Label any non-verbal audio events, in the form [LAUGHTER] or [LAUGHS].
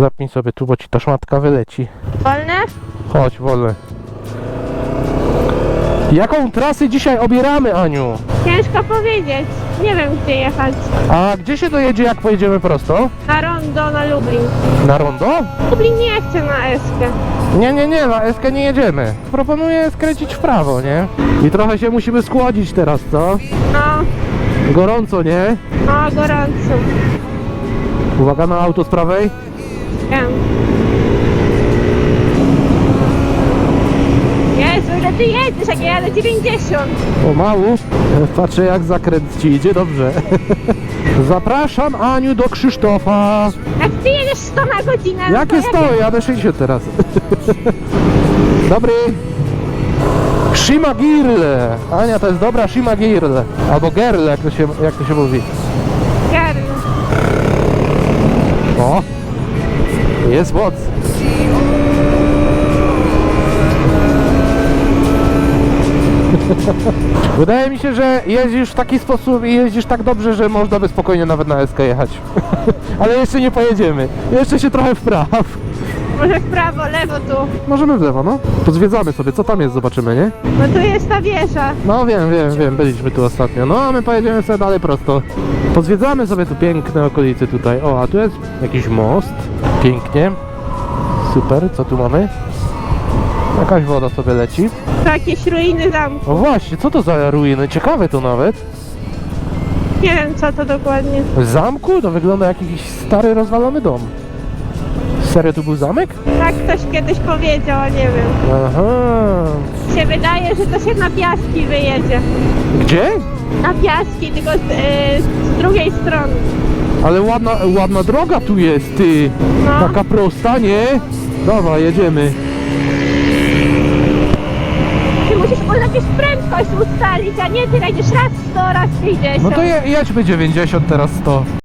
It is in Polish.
Zapnij sobie tu, bo ci ta szmatka wyleci. Wolne? Chodź, wolę. Jaką trasę dzisiaj obieramy, Aniu? Ciężko powiedzieć. Nie wiem gdzie jechać. A gdzie się dojedzie, jak pojedziemy prosto? Na rondo na Lublin. Na rondo? Lublin nie chce na Eskę. Nie, nie, nie, na Eskę nie jedziemy. Proponuję skręcić w prawo, nie? I trochę się musimy skłodzić teraz, co? No, Gorąco, nie? no gorąco. Uwaga na auto z prawej. Wiem. Jezu, ile ty jedziesz, jak ja jadę 90. Pomału. Patrzę jak zakręt ci idzie, dobrze. [LAUGHS] Zapraszam Aniu do Krzysztofa. Jak ty jedziesz 100 na godzinę, no Jakie to ja stoły? Jadę 60 teraz. [LAUGHS] Dobry. Shima Girle. Ania, to jest dobra Shima Girle. Albo Gerle, jak to się, jak to się mówi. Jest moc. [LAUGHS] Wydaje mi się, że jeździsz w taki sposób i jeździsz tak dobrze, że można by spokojnie nawet na SK jechać. [LAUGHS] Ale jeszcze nie pojedziemy. Jeszcze się trochę w praw. Może w prawo, lewo tu. Możemy w lewo, no. Pozwiedzamy sobie, co tam jest, zobaczymy, nie? No tu jest ta wieża. No wiem, wiem, wiem, byliśmy tu ostatnio. No a my pojedziemy sobie dalej prosto. Pozwiedzamy sobie tu piękne okolice tutaj. O, a tu jest jakiś most. Pięknie. Super, co tu mamy? Jakaś woda sobie leci. Jakieś ruiny zamku. O właśnie, co to za ruiny? Ciekawe to nawet. Nie wiem co to dokładnie. W zamku? To wygląda jak jakiś stary, rozwalony dom. Serio tu był zamek? Tak ktoś kiedyś powiedział, a nie wiem. Aha. Się wydaje, że to się na piaski wyjedzie. Gdzie? Na piaski, tylko z, e, z drugiej strony. Ale ładna, ładna droga tu jest, ty. No. Taka prosta, nie? Dobra, jedziemy. Ty musisz jakąś prędkość ustalić, a nie ty jedziesz raz 100, raz 50. No to je, jedźmy 90, teraz 100.